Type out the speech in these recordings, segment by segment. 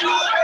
Hallelujah.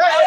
হয়নি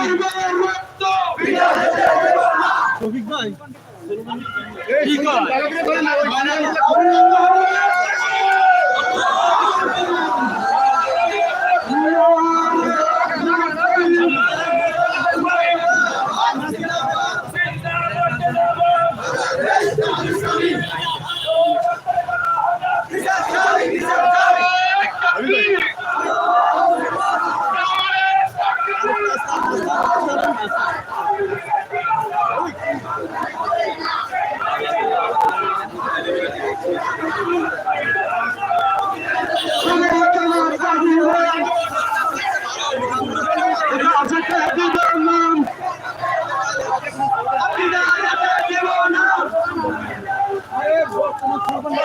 আমার ভাইয়ের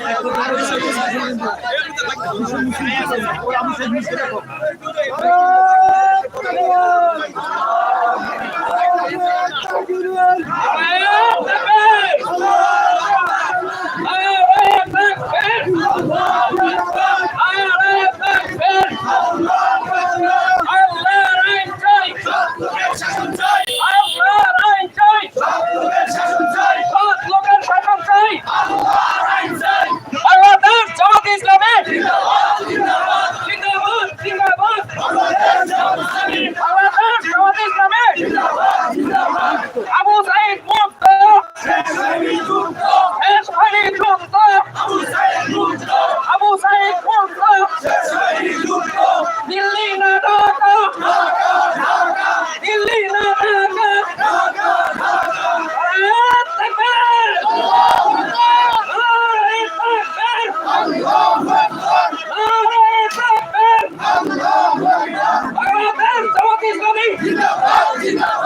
বাংলাদেশ ইসলামী বাংলাদেশ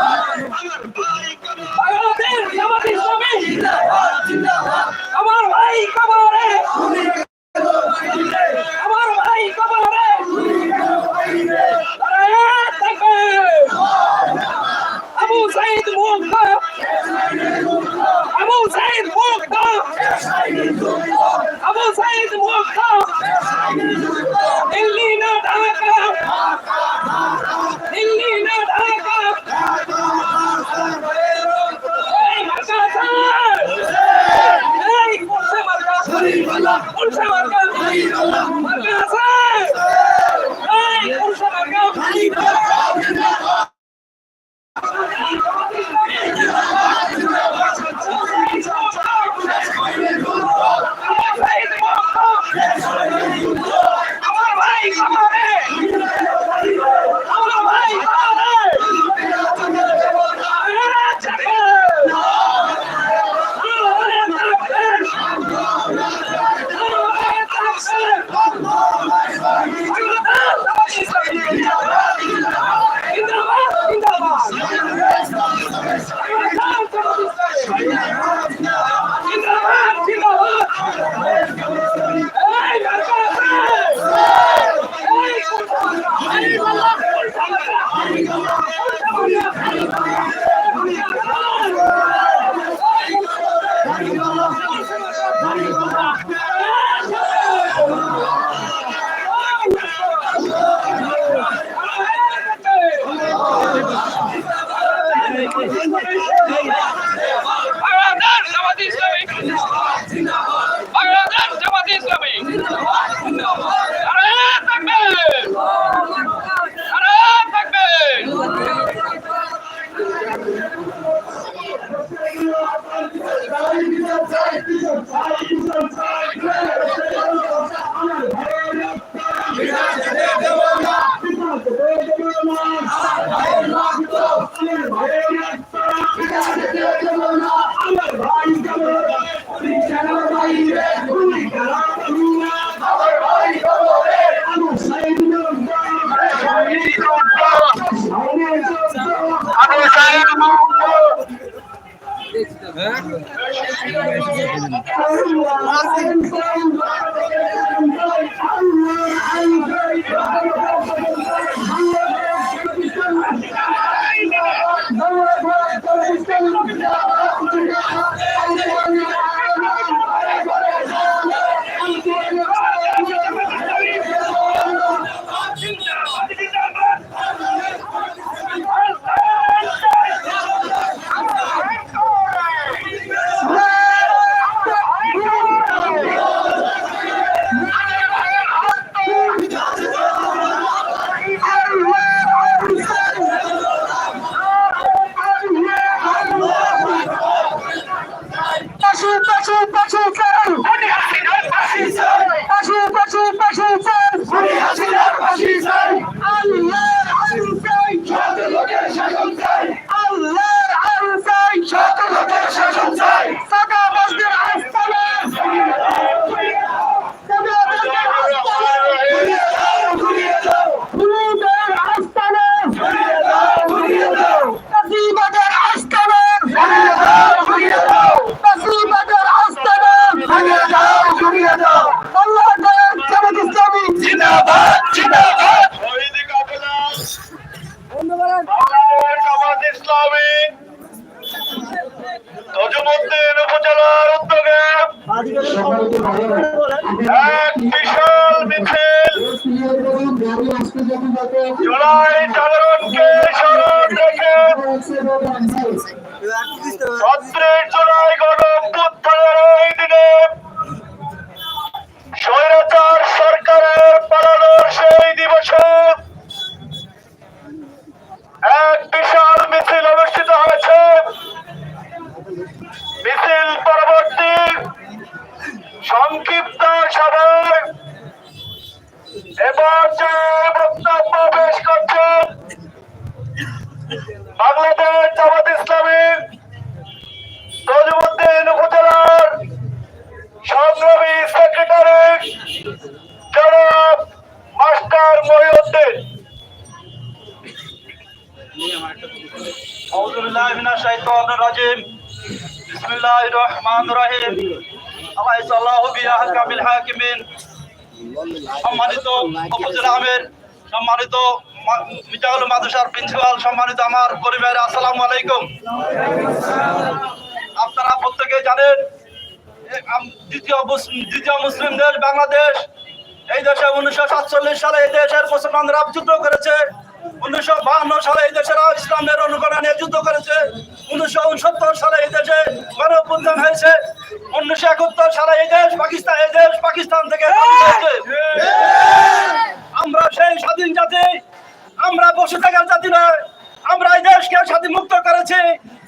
Thank you. أعوذ بالله من الشيطان الرجيم بسم الله الرحمن الرحيم أليس الله بأحكم الحاكمين সম্মানিত উপজেলা আমের সম্মানিত মা- মির্জাউল মাদ্রাসার প্রিন্সিপাল সম্মানিত আমার পরিবার আসসালামু আলাইকুম আপনারা প্রত্যেকে জানেন এ আম- দ্বিতীয় মুস- দ্বিতীয় মুসলিম দেশ বাংলাদেশ এই দেশে উনিশশো সাতচল্লিশ সালে এই দেশের মুসলমানরা যুদ্ধ করেছে উনিশশো বাহান্ন সালে এই দেশের ইসলামের অনুকরণে যুদ্ধ করেছে। উনিশশো উনসত্তর সালে এই দেশে গণঅভ্যুত্থান হয়েছে। উনিশশো একাত্তর সালে এই দেশ পাকিস্তান এই দেশ পাকিস্তান থেকে আমরা সেই স্বাধীন জাতি। আমরা বসে থাকার জাতি নয়। আমরা এই দেশকে স্বাধীন মুক্ত করেছি।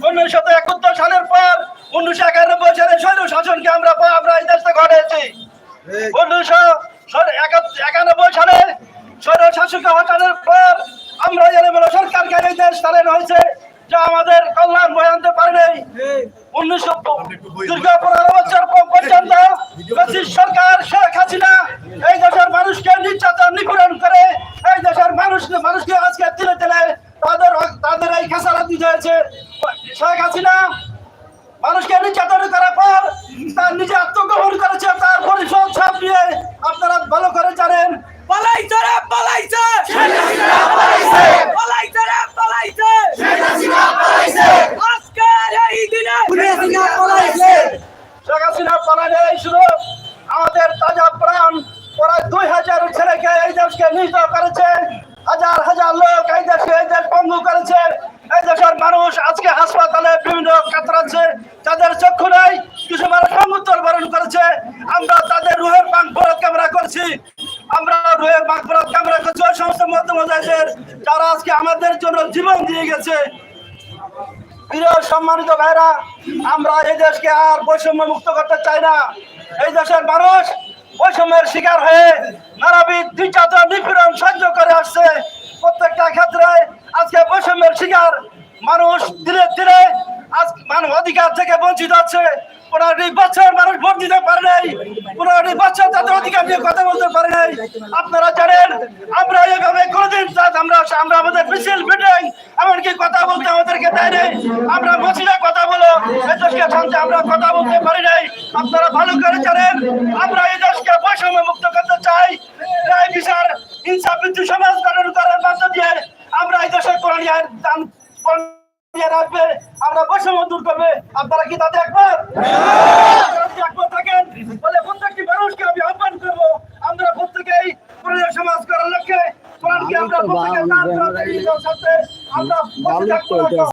উনিশশো একাত্তর সালের পর উনিশশো একানব্বই সালে স্বৈর শাসনকে আমরা আমরা এই দেশে ঘটেছি উনিশশো একানব্বই সালে স্বৈর শাসককে হটানোর পর আমরা এলোমেলো সরকারকে এই চালানো হয়েছে, যা আমাদের কল্যাণ বয়ে আনতে পারেনি উনিশশো দীর্ঘ পনেরো বছর পর্যন্ত সরকার শেখ হাসিনা এই দেশের মানুষকে নির্যাতন নিপীড়ন করে, এই দেশের মানুষ মানুষকে আজকে তিলে তিলে তাদের তাদের এই খেসারা দিতে হয়েছে। শেখ হাসিনা মানুষকে নির্যাতন করার পর তার নিজে আত্মগ্রহণ করেছে, তার পরিষদ ছাপিয়ে আপনারা ভালো করে জানেন। পালাইছে রে, পালাইছে। পালাইছে রে, পালাইছে। আজকের এই দিনে পালাইছে শেখ হাসিনা এই শুধু আমাদের তাজা প্রাণ প্রায় দুই হাজার ছেলেকে এই দেশকে নিহিত করেছে। হাজার হাজার লোক এই দেশকে এই দেশ পঙ্গু করেছে। এই দেশের মানুষ আজকে হাসপাতালে বিভিন্ন কাতরাচ্ছে তাদের চক্ষু নেই, কিছু মানুষ মৃত্যুর বরণ করেছে। আমরা তাদের রুহের ফরত কামনা করছি। ফরত করছি ওই সমস্ত মধ্যমদের যারা আজকে আমাদের জন্য জীবন দিয়ে গেছে। প্রিয় সম্মানিত ভাইরা, আমরা এই দেশকে আর বৈষম্য মুক্ত করতে চাই না। এই দেশের মানুষ বৈষম্যের শিকার হয়ে নানাবিধ নির্যাতন, নিপীড়ন সহ্য করে আসছে। প্রত্যেকটা ক্ষেত্রে আজকে বৈষম্যের শিকার মানুষ ধীরে ধীরে আজ মানব অধিকার থেকে বঞ্চিত হচ্ছে পনেরোটি বছর মানুষ ভোট দিতে পারে নাই। পনেরোটি বছর তাদের অধিকার নিয়ে কথা বলতে পারে নাই। আপনারা জানেন, আমরা এইভাবে কোনোদিন আমরা আমরা আমাদের মিছিল মিটিং এমনকি কথা বলতে আমাদেরকে দেয় নাই। আমরা মসজিদে কথা বলো এই দেশকে শান্তি আমরা কথা বলতে পারি নাই। আপনারা ভালো করে জানেন, আমরা এই দেশকে বৈষম্য মুক্ত করতে চাই। ন্যায় বিচার, ইনসাফ বিদ্যু সমাজ গঠন করার মধ্য দিয়ে আমরা এই দেশের করণীয় দান রাখবে। আমরা বৈষম্য দূর করবে। আপনারা কি তাতে একবার থাকেন? বলে প্রত্যেকটি মানুষকে আমি আহ্বান করব আমরা প্রত্যেকেই সমাজ করার লক্ষ্যে। আমরা প্রত্যেকের আমরা।